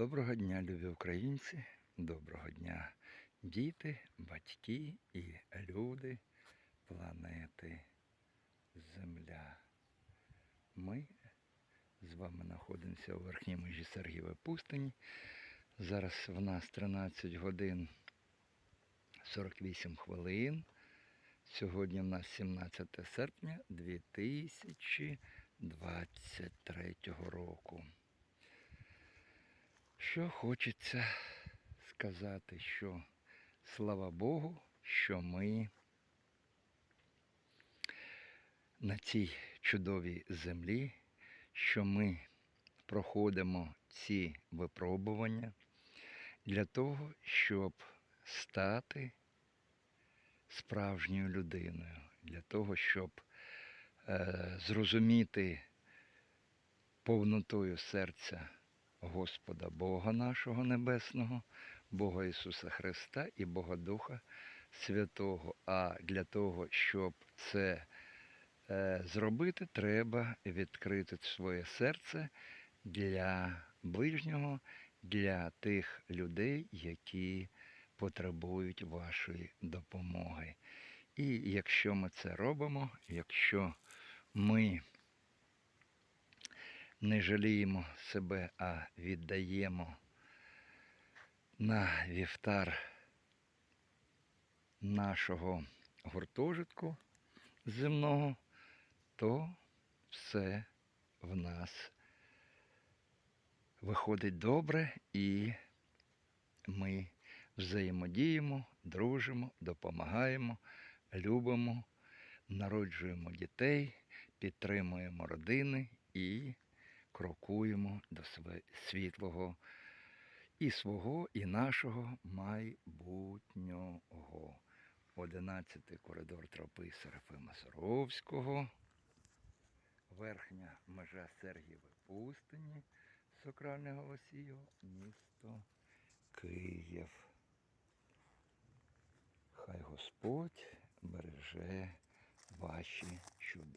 Доброго дня, любі українці, доброго дня, діти, батьки і люди планети Земля. Ми з вами знаходимося у верхній межі Сергієвої пустині. Зараз в нас 13 годин 48 хвилин. Сьогодні в нас 17 серпня 2023 року. Що хочеться сказати, що слава Богу, що ми на цій чудовій землі, що ми проходимо ці випробування для того, щоб стати справжньою людиною, для того, щоб е, зрозуміти повнотою серця Господа Бога нашого Небесного, Бога Ісуса Христа і Бога Духа Святого. А для того, щоб це е, зробити, треба відкрити своє серце для ближнього, для тих людей, які потребують вашої допомоги. І якщо ми це робимо, якщо ми не жаліємо себе, а віддаємо на вівтар нашого гуртожитку земного, то все в нас виходить добре і ми взаємодіємо, дружимо, допомагаємо, любимо, народжуємо дітей, підтримуємо родини і крокуємо до світлого і свого, і нашого майбутнього. 11 коридор тропи Серафима Саровського, верхня межа Сергієвої пустині, Сокральне Голосіїв, місто Київ. Хай Господь береже ваші чудові.